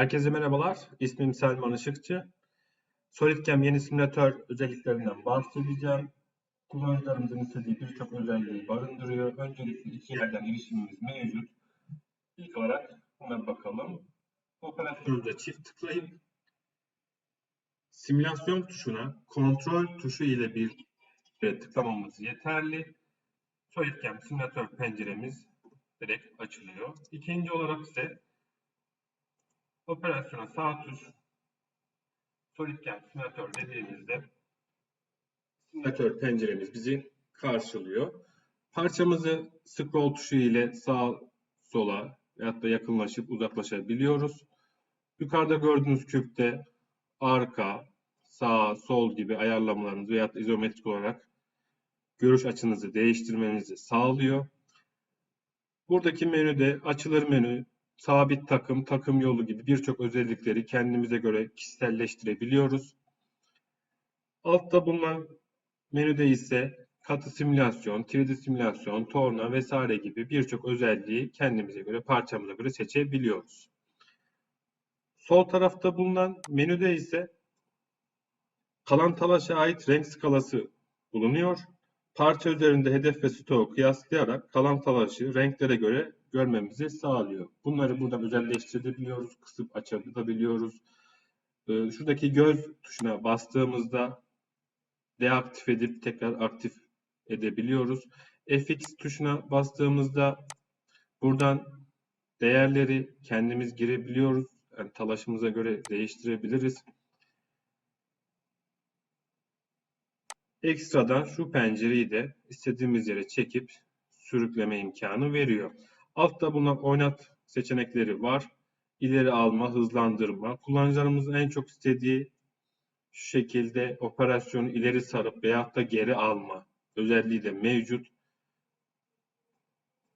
Herkese merhabalar. İsmim Selman Işıkçı. SolidCam yeni simülatör özelliklerinden bahsedeceğim. Kullanıcılarımızın istediği birçok özelliği barındırıyor. Öncelikle iki yerden erişimimiz mevcut. İlk olarak buna bakalım. Operasyonumuza çift tıklayıp simülasyon tuşuna kontrol tuşu ile bir tıklamamız yeterli. SolidCam simülatör penceremiz direkt açılıyor. İkinci olarak ise operasyona sağ tuş SolidCam simülatör dediğimizde simülatör penceremiz bizi karşılıyor. Parçamızı scroll tuşu ile sağ sola veyahut da yakınlaşıp uzaklaşabiliyoruz. Yukarıda gördüğünüz küpte arka, sağ, sol gibi ayarlamalarınızı veyahut da izometrik olarak görüş açınızı değiştirmenizi sağlıyor. Buradaki menüde açılır menü, sabit takım, takım yolu gibi birçok özellikleri kendimize göre kişiselleştirebiliyoruz. Altta bulunan menüde ise katı simülasyon, 3D simülasyon, torna vesaire gibi birçok özelliği kendimize göre, parçamıza göre seçebiliyoruz. Sol tarafta bulunan menüde ise kalan talaşa ait renk skalası bulunuyor. Parça üzerinde hedef ve stoğu kıyaslayarak kalan talaşı renklere göre görmemizi sağlıyor. Bunları buradan özelleştirebiliyoruz, kısıp açabiliyoruz. Ee, şuradaki göz tuşuna bastığımızda deaktif edip tekrar aktif edebiliyoruz. FX tuşuna bastığımızda buradan değerleri kendimiz girebiliyoruz. Yani talaşımıza göre değiştirebiliriz. Ekstradan şu pencereyi de istediğimiz yere çekip sürükleme imkanı veriyor. Altta bulunan oynat seçenekleri var. İleri alma, hızlandırma. Kullanıcılarımızın en çok istediği şu şekilde operasyonu ileri sarıp veyahut da geri alma özelliği de mevcut.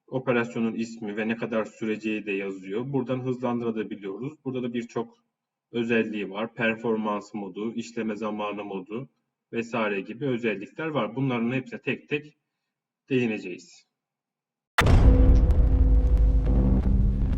Operasyonun ismi ve ne kadar süreceği de yazıyor. Buradan hızlandırabiliyoruz. Burada da birçok özelliği var. Performans modu, işleme zamanı modu vesaire gibi özellikler var. Bunların hepsine tek tek değineceğiz.